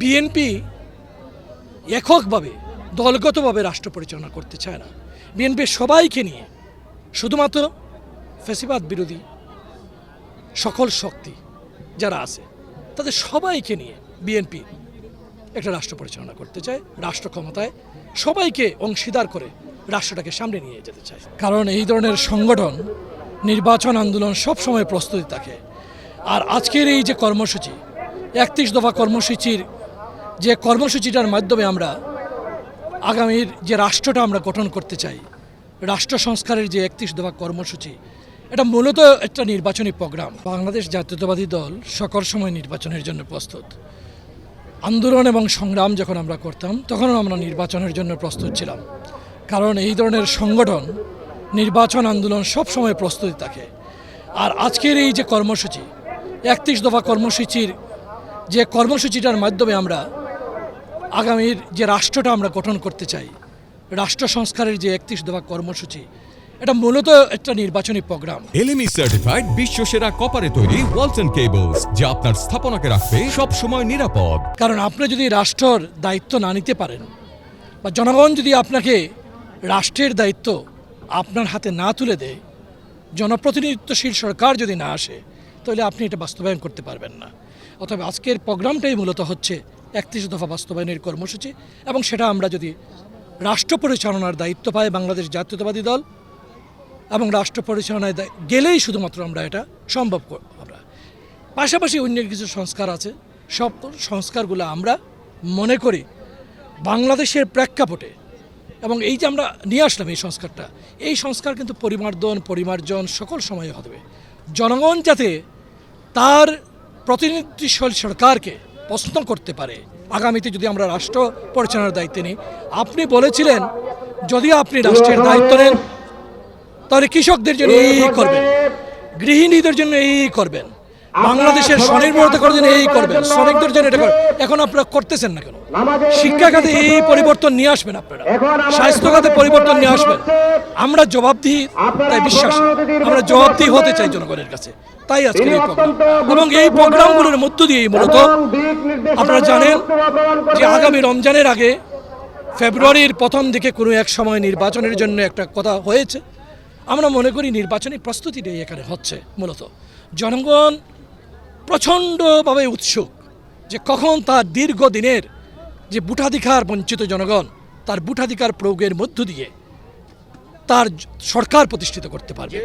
BNP এককভাবে, দলগতভাবে রাষ্ট্র পরিচালনা করতে চায় না। বিএনপি সবাইকে নিয়ে শুধুমাত্র ফেসিবাদ বিরোধী সকল শক্তি যারা আছে, তাদের সবাইকে নিয়ে বিএনপি একটা রাষ্ট্র পরিচালনা করতে চায়, রাষ্ট্র ক্ষমতায় সবাইকে অংশীদার করে রাষ্ট্রটাকে সামনে নিয়ে যেতে চায়। কারণ এই ধরনের সংগঠন, নির্বাচন আন্দোলন সব সময় প্রস্তুতি থাকে। আর আজকের এই যে কর্মসূচি, একত্রিশ দফা কর্মসূচির যে কর্মসূচিটার মাধ্যমে আমরা আগামীর যে রাষ্ট্রটা আমরা গঠন করতে চাই, রাষ্ট্র সংস্কারের যে একত্রিশ দফা কর্মসূচি, এটা মূলত একটা নির্বাচনী প্রোগ্রাম। বাংলাদেশ জাতীয়তাবাদী দল সকল সময় নির্বাচনের জন্য প্রস্তুত। আন্দোলন এবং সংগ্রাম যখন আমরা করতাম, তখনও আমরা নির্বাচনের জন্য প্রস্তুত ছিলাম। কারণ এই ধরনের সংগঠন, নির্বাচন আন্দোলন সব সময় প্রস্তুতি থাকে। আর আজকের এই যে কর্মসূচি, একত্রিশ দফা কর্মসূচির যে কর্মসূচিটার মাধ্যমে আমরা আগামীর যে রাষ্ট্রটা আমরা গঠন করতে চাই রাষ্ট্র সংস্কারের যে একত্রিশ দফা কর্মসূচি এটা মূলত একটা নির্বাচনী প্রোগ্রাম। এলএমই সার্টিফাইড বিশ্ব সেরা কপারে তৈরি ওয়ালটন কেবলস যা আপনার স্থাপনাকে রাখবে সব সময় নিরাপদ। কারণ আপনি যদি রাষ্ট্রর দায়িত্ব না নিতে পারেন বা জনগণ যদি আপনাকে রাষ্ট্রের দায়িত্ব আপনার হাতে না তুলে দেয় জনপ্রতিনিধিত্বশীল সরকার যদি না আসে তাহলে আপনি এটা বাস্তবায়ন করতে পারবেন না। অথবা আজকের প্রোগ্রামটাই মূলত হচ্ছে একত্রিশ দফা বাস্তবায়নের কর্মসূচি এবং সেটা আমরা যদি রাষ্ট্র পরিচালনার দায়িত্ব পাই বাংলাদেশ জাতীয়তাবাদী দল এবং রাষ্ট্র পরিচালনায় গেলেই শুধুমাত্র আমরা এটা সম্ভব আমরা। পাশাপাশি অন্য কিছু সংস্কার আছে। সব সংস্কারগুলো আমরা মনে করি বাংলাদেশের প্রেক্ষাপটে। এবং এই যে আমরা নিয়ে আসলাম এই সংস্কারটা, এই সংস্কার কিন্তু পরিমার্জন পরিমার্জন সকল সময়ে হবে। জনগণ যাতে তার প্রতিনিধিশীল সরকারকে প্রশ্ন করতে পারে। আগামীতে যদি আমরা রাষ্ট্র পরিচালনার দায়িত্বে নিই। আপনি বলেছিলেন, যদি আপনি রাষ্ট্রের দায়িত্ব নেন, তাহলে কৃষকদের জন্য এই করবেন। গৃহিণীদের জন্য এই করবেন। বাংলাদেশের স্বনির্ভরতা করার জন্য এই করবেন? শ্রমিকদের জন্য এটা করবেন এখন আপনারা করতেছেন না কেন? শিক্ষা খাতে এই পরিবর্তন নিয়ে আসবেন আপনারা। স্বাস্থ্য খাতে পরিবর্তন নিয়ে আসবেন। আমরা জবাবদিহি তাই বিশ্বাস। আমরা জবাবদিহি হতে চাই জনগণের কাছে। তাই আজকে এই প্রোগ্রাম। এবং এই প্রোগ্রামগুলোর মধ্য দিয়েই মূলত আপনারা জানেন যে আগামী রমজানের আগে ফেব্রুয়ারির প্রথম দিকে কোনো এক সময় নির্বাচনের জন্য একটা কথা হয়েছে। আমরা মনে করি নির্বাচনী প্রস্তুতিটাই এখানে হচ্ছে মূলত। জনগণ প্রচণ্ডভাবে উৎসুক যে কখন তার দীর্ঘদিনের যে বুটাধিকার বঞ্চিত জনগণ, তার বুটাধিকার প্রয়োগের মধ্য দিয়ে তার সরকার প্রতিষ্ঠিত করতে পারবে।